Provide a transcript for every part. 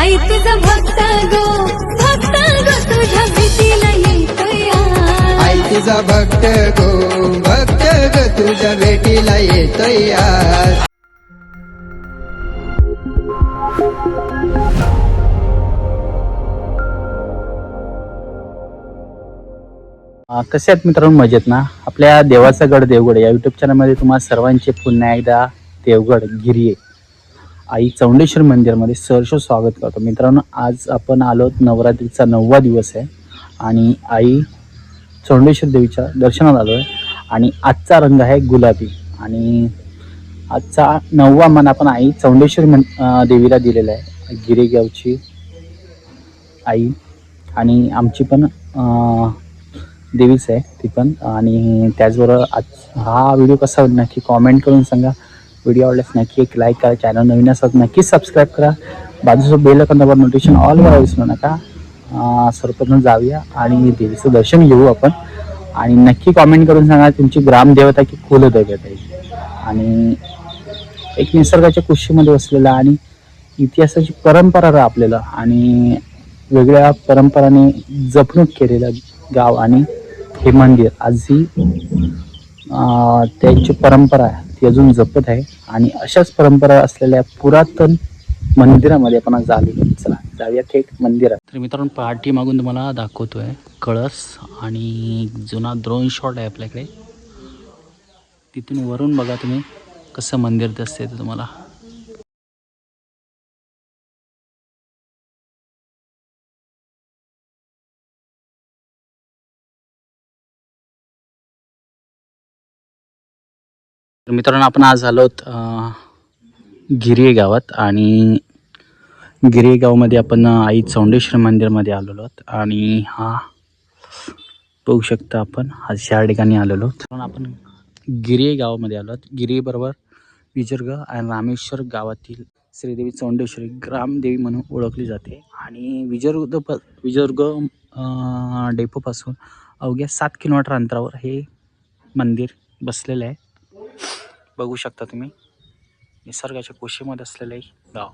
आई तुझा भक्त गो भक्त गो तुझ्या भीतीला येतोय आज. आई तुझा भक्त गो भक्त ग तुझ्या भेटीला येतोय आज कसे आहेत मित्रांनो? मजेत ना? आपल्या देवाचा गड देवगड या युट्यूब चॅनलमध्ये तुम्हा सर्वांचे पुन्हा एकदा देवगड गिरिये. आई चौंडेश्वर मंदिरमध्ये सहर्ष स्वागत करतो. मित्रांनो आज आपण आलो नवरात्रीचा नववा दिवस आहे आणि आई चौंडेश्वर देवीच्या दर्शनात आलो आहे. आणि आजचा रंग आहे गुलाबी. आणि आजचा नववा मान आपण आई चौंडेश्वर मन देवीला दिलेला आहे. गिरेगावची आई आणि आमची पण देवीच आहे ती पण. आणि त्याचबरोबर आज हा व्हिडिओ कसा होईल नक्की कॉमेंट करून सांगा. व्हिडिओ आवडल्यास नक्की एक लाईक करा चॅनल नवीन असतात नक्की सबस्क्राईब करा. बाजूचं बेल आयकॉनवर नोटिफिकेशन ऑल वर विसरू नका. सर्वप्रथम जाऊया आणि देवीचं दर्शन घेऊ आपण. आणि नक्की कॉमेंट करून सांगा तुमची ग्रामदेवता की कुलदेवता आहे. आणि एक निसर्गाच्या कुशीमध्ये बसलेला आणि इतिहासाची परंपरा आपल्याला. आणि वेगळ्या परंपराने जपणूक केलेलं गाव आणि हे मंदिर. आजही अं, त्याची परंपरा आहे. ती अजून जपत आहे. आणि अशाच परंपरा असलेल्या पुरातन मंदिरामध्ये आपण आज आलेलो चला जाऊया थेट मंदिरात. तर मित्रांनो पहाटी मागून तुम्हाला दाखवतोय कळस आणि जुना द्रोण शॉट आहे आपल्याकडे. तिथून वरून बघा तुम्ही कसं मंदिर दिसतंय तुम्हाला. तर मित्रांनो आपण आज आलो आहोत अं, गावात आणि गिरे गावमध्ये आपण आई चौंडेश्वर मंदिरमध्ये आलेलो आहोत आणि हा बघू शकता आपण आज या ठिकाणी आलेलो आहोत. आपण गिरे गावामध्ये आलो आहोत. गिरेबरोबर विजर्ग आणि रामेश्वर गावातील श्रीदेवी चौंडेश्वरी ग्रामदेवी म्हणून ओळखली जाते. आणि विजर्ग प विजर्ग डेपोपासून अवघ्या सात किलोमीटर अंतरावर हे मंदिर बसलेलं आहे. बघू शकता तुम्ही. निसर्गाच्या कुशीमध्ये असलेलं एक गाव.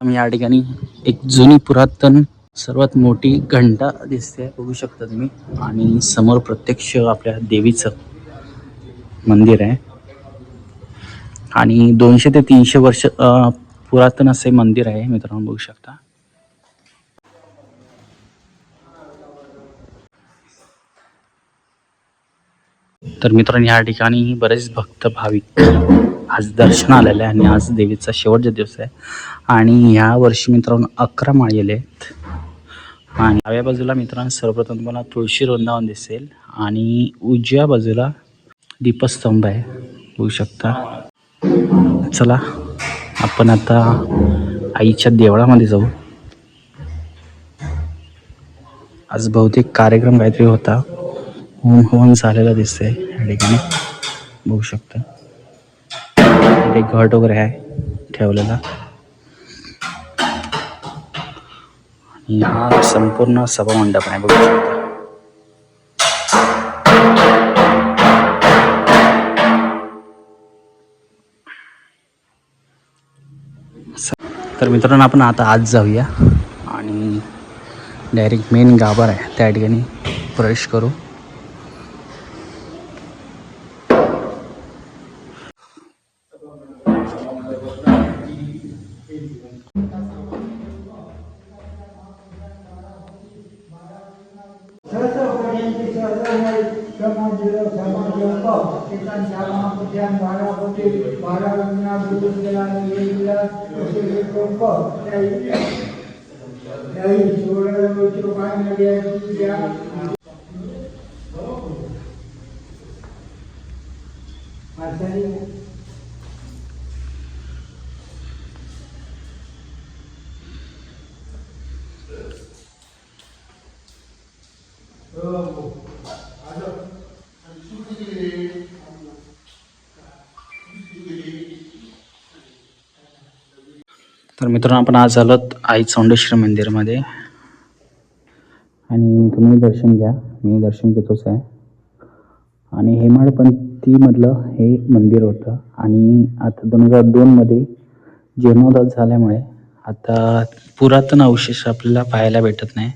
आम्ही या ठिकाणी एक जुनी पुरातन सर्वात मोठी घंटा दिसते बघू शकता तुम्ही. आणि समोर प्रत्यक्ष आपल्या देवीचं मंदिर आहे. आणि दोनशे ते तीनशे वर्ष पुरातन असे मंदिर आहे मित्रांनो बघू शकता. तर मित्रांनो या ठिकाणी बरेच भक्त भाविक आज दर्शन आलेले आहे आणि आज देवीचा शेवटचा दिवस आहे. आणि ह्या वर्षी मित्रांनो अकरा माळी आले आहेत. आणि डाव्या बाजूला मित्रांनो सर्वप्रथम तुम्हाला तुळशी वृंदावन दिसेल. आणि उजव्या बाजूला दीपस्तंभ आहे. बघू शकता. चला आपण आता आईच्या देवळामध्ये जाऊ. आज बहुतेक कार्यक्रम काहीतरी होता. होम होऊन झालेला दिसतंय या ठिकाणी. बघू शकता. इथे घट वगैरे आहे ठेवलेला. हा संपूर्ण सभा मंडप आहे बघू शकता. तर मित्रांनो आपण आता आज जाऊया आणि डायरेक्ट मेन गाभार आहे. त्या ठिकाणी प्रवेश करू. કિસાન શાળામાં પોત્યાન ભાડા પોતે ભાડા વિના દૂધ જલાને લઈ ગયા. પછી એ કોકો નહીં છોડે મિત્રો પાણી નડિયા ગયા મારસારી तर मित्रांनो आपण आज आलो आई चौंडेश्वर मंदिरमध्ये. आणि तुम्ही दर्शन घ्या. मी दर्शन घेतोच आहे. आणि हेमाडपंथीमधलं हे मंदिर होतं. आणि आता दोन हजार दोनमध्ये जीर्णोद्धार झाल्यामुळे आता पुरातन अवशेष आपल्याला पाहायला भेटत नाही.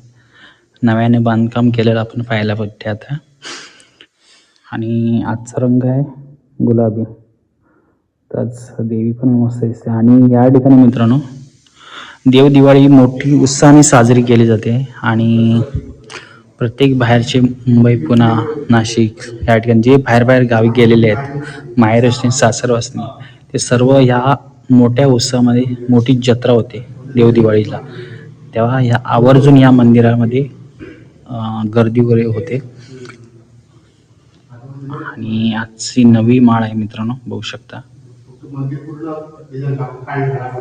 नव्याने बांधकाम केलेलं आपण पाहायला भेटते आता. आणि आजचा रंग आहे गुलाबी. त्याच देवी पण मस्त दिसते. आणि या ठिकाणी मित्रांनो देव दिवाळी मोठी उत्साहाने साजरी केली जाते आणि प्रत्येक बाहेरचे मुंबई पुणा नाशिक या ठिकाणी जे बाहेर बाहेर गावी गेलेले आहेत माहेर असणे सासर असणे ते सर्व ह्या मोठ्या उत्सवामध्ये मोठी जत्रा होते देव दिवाळीला. तेव्हा ह्या आवर्जून या मंदिरामध्ये गर्दी वगैरे होते. आणि आजची नवी माळ आहे मित्रांनो बघू शकता. मंदिर पूर्ण त्याच्या काळी झाला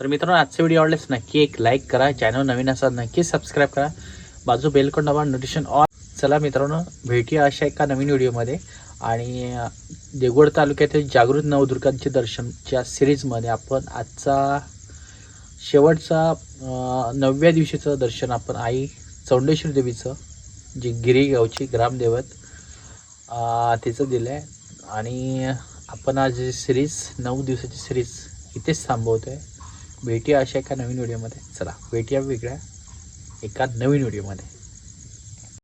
तर मित्रांनो आजचे व्हिडिओ आवडल्यास नक्की एक लाईक करा चॅनल नवीन असाल नक्की सबस्क्राईब करा. बाजू बेलकोन दाबा नोटिफिकेशन ऑन चला मित्रांनो भेटूया अशा एका नवीन व्हिडिओमध्ये आणि देगोड तालुक्यातील जागृत नवदुर्गांचे दर्शनच्या सिरीजमध्ये आपण आजचा शेवटचा नवव्या दिवशीचं दर्शन आपण आई चौंडेश्वरी देवीचं जी गिरीगावची ग्रामदेवत तिचं दिलं आहे आणि आपण आज सिरीज नऊ दिवसाची सिरीज इथेच थांबवतो आहे भेटूया अशा एका नवीन व्हिडिओमध्ये चला भेटूया वेगळ्या एका नवीन व्हिडिओमध्ये